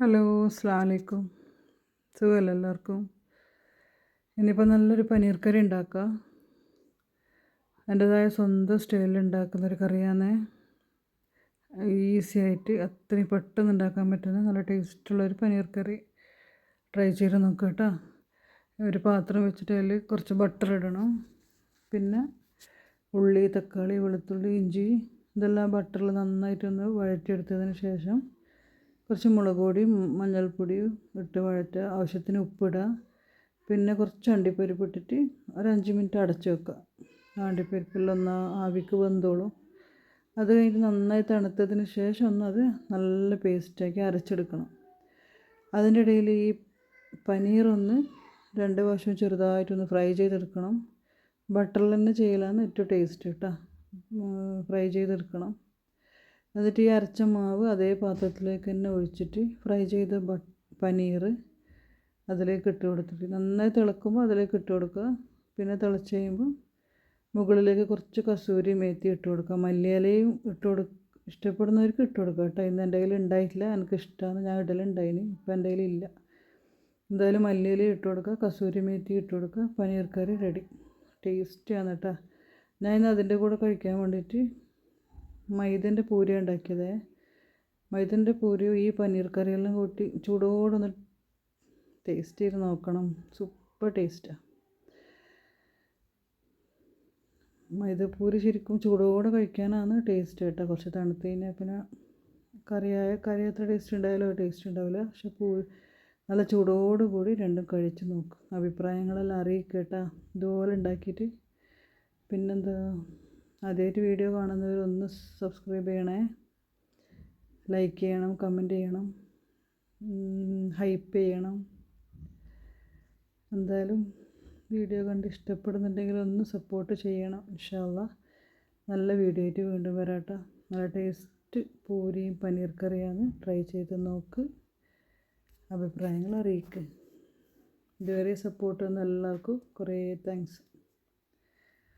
Hello അസ്സാം വലൈക്കും സുഖമല്ല എല്ലാവർക്കും? ഇനിയിപ്പോൾ നല്ലൊരു പനീർ കറി ഉണ്ടാക്കുക എന്റെതായ സ്വന്തം സ്റ്റൈലിൽ ഉണ്ടാക്കുന്ന ഒരു കറിയാണേ ഈസി ആയിട്ട് അത്രയും പെട്ടെന്ന് ഉണ്ടാക്കാൻ പറ്റുന്ന നല്ല ടേസ്റ്റുള്ളൊരു പനീർ കറി ട്രൈ ചെയ്ത് നോക്കുക കേട്ടോ. ഒരു പാത്രം വെച്ചിട്ട് അതിൽ കുറച്ച് ബട്ടർ ഇടണം. പിന്നെ ഉള്ളി തക്കാളി വെളുത്തുള്ളി ഇഞ്ചി ഇതെല്ലാം ബട്ടറിൽ നന്നായിട്ടൊന്ന് വഴറ്റിയെടുത്തതിന് ശേഷം കുറച്ച് മുളക് പൊടിയും മഞ്ഞൾപ്പൊടിയും ഇട്ട് വഴറ്റുക. ആവശ്യത്തിന് ഉപ്പിടുക. പിന്നെ കുറച്ച് അണ്ടിപ്പരിപ്പ് ഇട്ടിട്ട് ഒരു അഞ്ച് മിനിറ്റ് അടച്ച് വെക്കുക. അണ്ടിപ്പരിപ്പിലൊന്ന് ആവിക്ക് വെന്തോളും. അത് കഴിഞ്ഞ് നന്നായി തണുത്തതിന് ശേഷം ഒന്ന് അത് നല്ല പേസ്റ്റാക്കി അരച്ചെടുക്കണം. അതിന്റെ ഇടയിൽ ഈ പനീറൊന്ന് രണ്ട് വശവും ചെറുതായിട്ടൊന്ന് ഫ്രൈ ചെയ്തെടുക്കണം. ബട്ടറിൽ തന്നെ ചെയ്യലാണ് ഏറ്റവും ടേസ്റ്റ് കേട്ടോ. ഫ്രൈ ചെയ്തെടുക്കണം. എന്നിട്ട് ഈ അരച്ച മാവ് അതേ പാത്രത്തിലേക്ക് തന്നെ ഒഴിച്ചിട്ട് ഫ്രൈ ചെയ്ത പനീർ അതിലേക്ക് ഇട്ട് കൊടുത്തിട്ട് നന്നായി തിളക്കുമ്പോൾ അതിലേക്ക് ഇട്ട് കൊടുക്കുക. പിന്നെ തിളച്ച് കഴിയുമ്പോൾ മുകളിലേക്ക് കുറച്ച് കസൂരി മേത്തി ഇട്ട് കൊടുക്കുക. മല്ലിയിലയും ഇട്ട് കൊടു ഇഷ്ടപ്പെടുന്നവർക്ക് ഇട്ട് കൊടുക്കുക കേട്ടോ. ഇന്ന് എന്റെ കയ്യിൽ ഉണ്ടായിട്ടില്ല. എനിക്ക് ഇഷ്ടമാണ്. ഞാൻ ഇടലുണ്ടായിന് ഇപ്പം എന്റെ കയ്യിൽ ഇല്ല. എന്തായാലും മല്ലിയില ഇട്ട് കൊടുക്കുക. കസൂരി മേത്തി ഇട്ട് കൊടുക്കുക. Paneer curry ready. ടേസ്റ്റിയാണ് കേട്ടോ. ഞാൻ ഇന്ന് അതിന്റെ കൂടെ കഴിക്കാൻ വേണ്ടിയിട്ട് മൈദന്റെ പൂരി ഉണ്ടാക്കിയത്. മൈദന്റെ പൂരിയും ഈ പനീർ കറിയെല്ലാം കൂട്ടി ചൂടോടൊന്ന് ടേസ്റ്റ് ചെയ്ത് നോക്കണം. സൂപ്പർ ടേസ്റ്റാണ് മൈദപ്പൂരി ശരിക്കും ചൂടോടെ കഴിക്കാനാണ് ടേസ്റ്റ് കേട്ടോ. കുറച്ച് തണുത്ത് കഴിഞ്ഞാൽ പിന്നെ കറിയായ കറി അത്ര ടേസ്റ്റ് ഉണ്ടായാലും ടേസ്റ്റ് ഉണ്ടാവില്ല. പക്ഷെ പൂ നല്ല ചൂടോട് കൂടി രണ്ടും കഴിച്ച് നോക്കും. അഭിപ്രായങ്ങളെല്ലാം അറിയിക്കേട്ടാ ഇതുപോലെ ഉണ്ടാക്കിയിട്ട് പിന്നെന്താ? ആദ്യമായിട്ട് വീഡിയോ കാണുന്നവർ ഒന്ന് സബ്സ്ക്രൈബ് ചെയ്യണേ. ലൈക്ക് ചെയ്യണം കമന്റ് ചെയ്യണം ഹൈപ്പ് ചെയ്യണം. എന്തായാലും വീഡിയോ കണ്ട് ഇഷ്ടപ്പെടുന്നുണ്ടെങ്കിൽ ഒന്ന് സപ്പോർട്ട് ചെയ്യണം ഇൻഷാല്ല നല്ല വീഡിയോ ആയിട്ട് വീണ്ടും വരാട്ടോ. നല്ല ടേസ്റ്റ് പൂരിയും പനീർ കറിയാണ്. ട്രൈ ചെയ്ത് നോക്ക്. അഭിപ്രായങ്ങൾ അറിയിക്കുക ഇതുവരെ സപ്പോർട്ട് തന്ന എല്ലാവർക്കും കുറേ താങ്ക്സ്